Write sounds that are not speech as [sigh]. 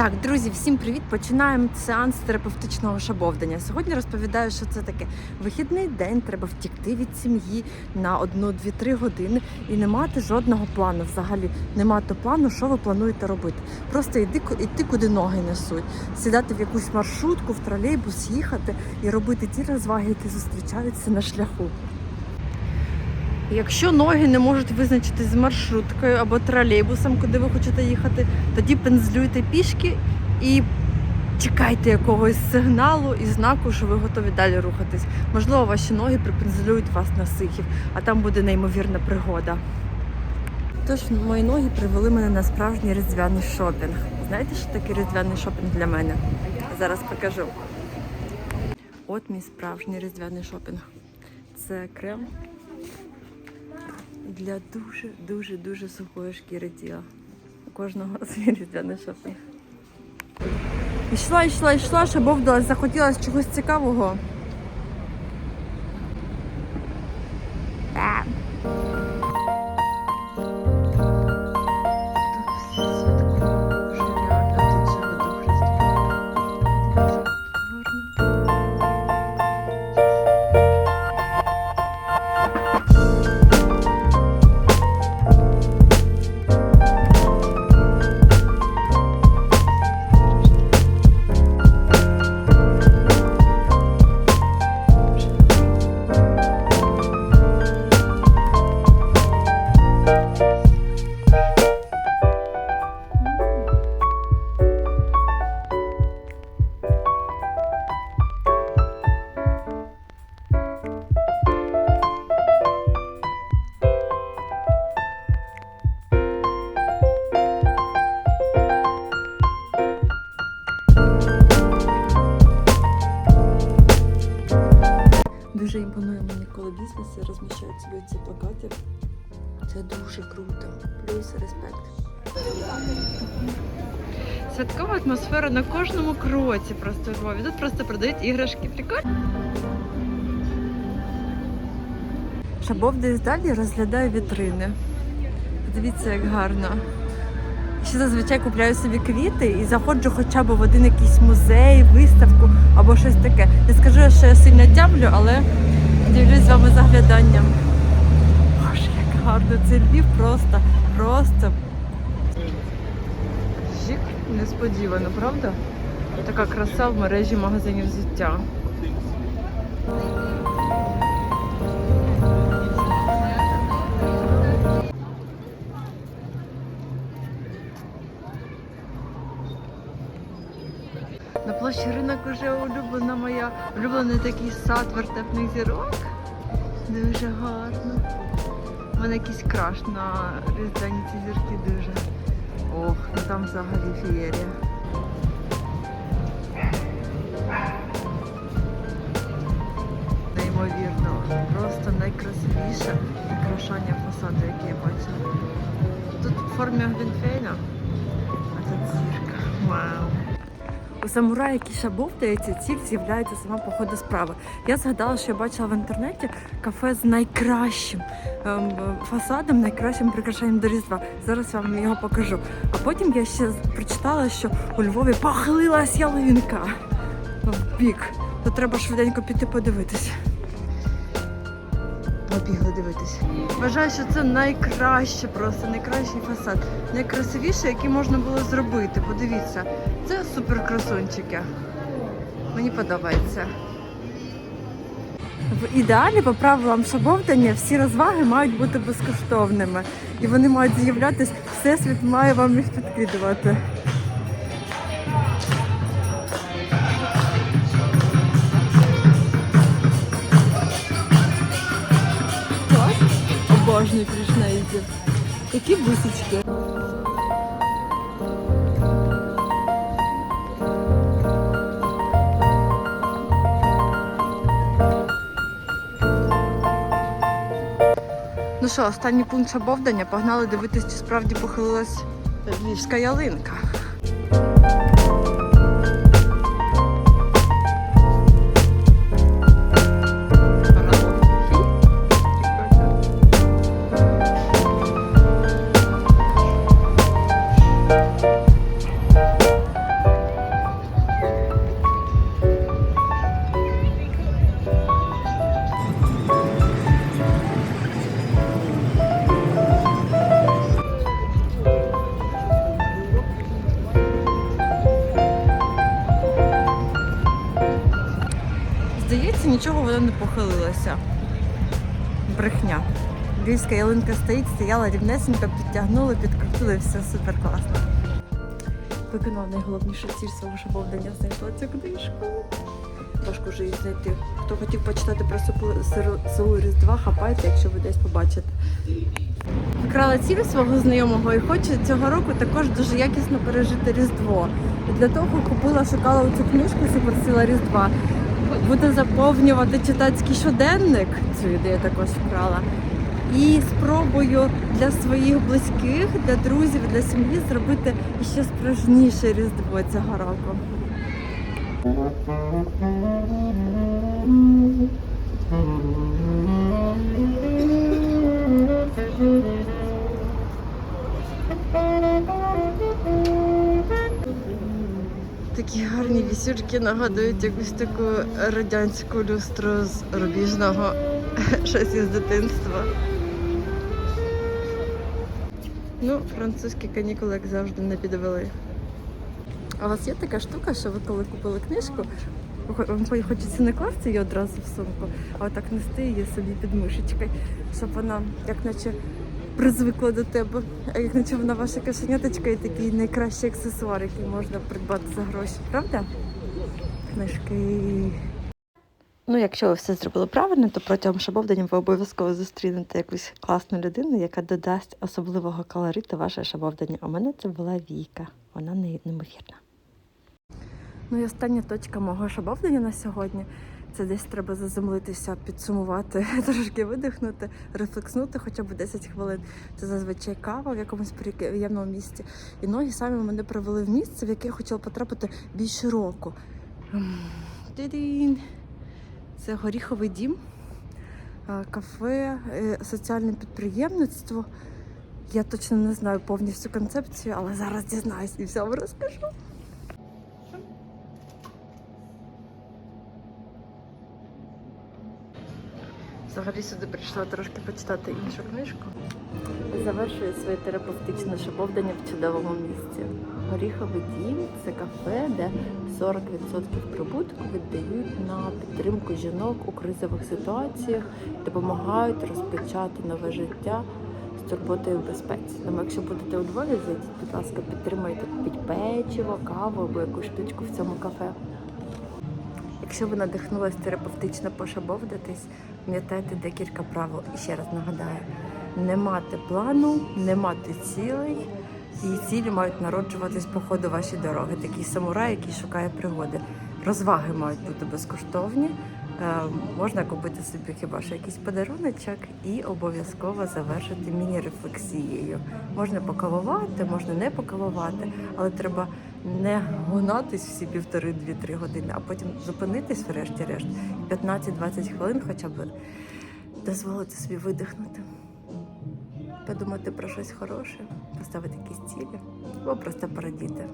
Так, друзі, всім привіт! Починаємо сеанс терапевтичного шабовдання. Сьогодні розповідаю, що це таке вихідний день. Треба втікти від сім'ї на одну-дві-три години і не мати жодного плану. Взагалі не мати плану, що ви плануєте робити. Просто йди йти, куди ноги несуть, сідати в якусь маршрутку, в тролейбус, їхати і робити ті розваги, які зустрічаються на шляху. Якщо ноги не можуть визначитись з маршруткою або тролейбусом, куди ви хочете їхати, тоді пензлюйте пішки і чекайте якогось сигналу і знаку, що ви готові далі рухатись. Можливо, ваші ноги припензлюють вас на сихів, а там буде неймовірна пригода. Тож мої ноги привели мене на справжній різдвяний шопінг. Знаєте, що таке різдвяний шопінг для мене? Зараз покажу. От мій справжній різдвяний шопінг. Це крем для дуже дуже дуже сухої шкіри тіла. У кожного [laughs] свій різдвяний шопінг. Йшла, йшла, йшла, шабовдалась, захотілося чогось цікавого. Бізнеси розміщають свої ці плакати. Це дуже круто. Плюс респект. Святкова атмосфера на кожному кроці просто у Львові. Тут просто продають іграшки. Прикольно. Шабов десь далі розглядаю вітрини. Подивіться, як гарно. Ще зазвичай купляю собі квіти і заходжу хоча б в один якийсь музей, виставку або щось таке. Не скажу, що я сильно тямлю, але дивлюсь з вами загляданням. Боже, як гарно, це Львів просто, просто. Жік несподівано, правда? Така краса в мережі магазинів взуття. На площі ринок уже улюблена моя, улюблений такий сад вертепних зірок. Дуже гарно. У мене якийсь краш на різдвяні ці зірки дуже. Ох, ну там взагалі фієрія. Неймовірно, просто найкрасивіше прикрашання фасаду, яке я бачила. Тут в формі Гвінфейна, У самураї який шабовдається, ціль з'являється сама походу справа. Я згадала, що я бачила в інтернеті кафе з найкращим ем, фасадом, найкращим прикрашенням до Різдва. Зараз я вам його покажу. А потім я ще прочитала, що у Львові похилилась ялинка в бік. То треба швиденько піти подивитись. Побігли дивитись. Вважаю, що це найкраще, просто найкращий фасад. Найкрасивіше, який можна було зробити. Подивіться, це супер красунчики. Мені подобається. В ідеалі, по правилам шабовдання, всі розваги мають бути безкоштовними. І вони мають з'являтися, всесвіт має вам їх підкидувати. Обожнюю кришнаїдів. Які бусички. Ну що, останній пункт шабовдання. Погнали дивитись, чи справді похилилась львівська ялинка. Нічого вона не похилилася. Брехня. Львівська ялинка стоїть, стояла рівнесенько, підтягнули, підкрутили, все супер класно. Виконала найголовнішу ціль свого шабовдання, знайшла цю книжку. Важко вже її знайти. Хто хотів почитати про село Різдва, хапайте, якщо ви десь побачите. Вкрала ціль свого знайомого і хочу цього року також дуже якісно пережити Різдво. І для того купила, шукала цю книжку Суперсила Різдва. Буду заповнювати читацький щоденник. Цю ідею також вкрала. І спробую для своїх близьких, для друзів, для сім'ї зробити ще справжніше Різдво цього року. Такі гарні вісюрки нагадують якусь таку радянську люстру з рубіжного [laughs] щось із дитинства. Ну, французькі канікули, як завжди, не підвели. А у вас є така штука, що ви коли купили книжку, вам хочеться не класти її одразу в сумку, а отак нести її собі під мишечкою, щоб вона як наче призвикла до тебе, а як наче вона ваша кишеняточка і такий найкращий аксесуар, який можна придбати за гроші, правда? Книжки. Ну, якщо ви все зробили правильно, то протягом шабовдання ви обов'язково зустрінете якусь класну людину, яка додасть особливого колориту ваше шабовдання. У мене це була Віка. Вона не- неймовірна. Ну і остання точка мого шабовдання на сьогодні. Це десь треба заземлитися, підсумувати, [laughs] трошки видихнути, рефлекснути хоча б 10 хвилин. Це зазвичай кава в якомусь приємному місці. І ноги самі мене привели в місце, в яке я хотіла потрапити більш широко. М, Тидін. Це горіховий дім, кафе, е, соціальне підприємництво. Я точно не знаю повністю концепцію, але зараз дізнаюсь і все вам розкажу. Взагалі сюди прийшла трошки почитати іншу книжку. Завершую своє терапевтичне шабовдання в чудовому місці. Горіховий дім це кафе, де 40% прибутку віддають на підтримку жінок у кризових ситуаціях, допомагають розпочати нове життя з турботою в безпеці. Тому якщо будете у Львові, зайдіть, будь ласка, підтримайте купіть печиво, каву або якусь штучку в цьому кафе. Якщо ви надихнулись терапевтично пошабовдатись, пам'ятайте декілька правил. І ще раз нагадаю: не мати плану, не мати цілей. І цілі мають народжуватись по ходу вашої дороги. Такий самурай, який шукає пригоди. Розваги мають бути безкоштовні. Е, можна купити собі хіба що якийсь подаруночок і обов'язково завершити міні-рефлексією. Можна покавувати, можна не покавувати, але треба не гонатись всі півтори, дві-три години, а потім зупинитись врешті-решт 15-20 хвилин хоча б дозволити собі видихнути, подумати про щось хороше, поставити якісь цілі або просто порадіти.